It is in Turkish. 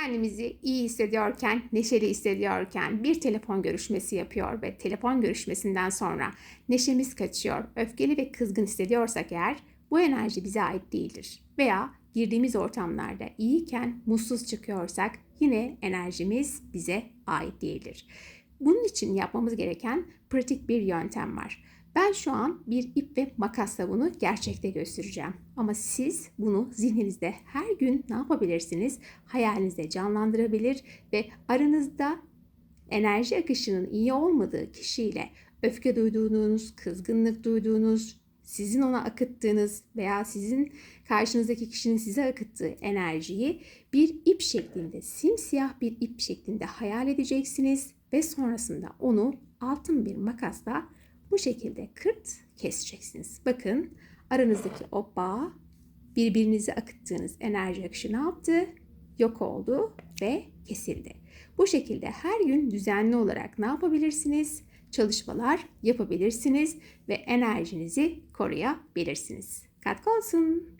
Kendimizi iyi hissediyorken, neşeli hissediyorken bir telefon görüşmesi yapıyor ve telefon görüşmesinden sonra neşemiz kaçıyor, öfkeli ve kızgın hissediyorsak eğer bu enerji bize ait değildir. Veya girdiğimiz ortamlarda iyiyken mutsuz çıkıyorsak yine enerjimiz bize ait değildir. Bunun için yapmamız gereken pratik bir yöntem var. Ben şu an bir ip ve makasla bunu gerçekte göstereceğim. Ama siz bunu zihninizde her gün ne yapabilirsiniz? Hayalinizde canlandırabilir ve aranızda enerji akışının iyi olmadığı kişiyle öfke duyduğunuz, kızgınlık duyduğunuz, sizin ona akıttığınız veya sizin karşınızdaki kişinin size akıttığı enerjiyi bir ip şeklinde, simsiyah bir ip şeklinde hayal edeceksiniz ve sonrasında onu altın bir makasla bu şekilde kırt keseceksiniz. Bakın aranızdaki o bağ birbirinize akıttığınız enerji akışı ne yaptı? Yok oldu ve kesildi. Bu şekilde her gün düzenli olarak ne yapabilirsiniz? Çalışmalar yapabilirsiniz ve enerjinizi koruyabilirsiniz. Katkı olsun.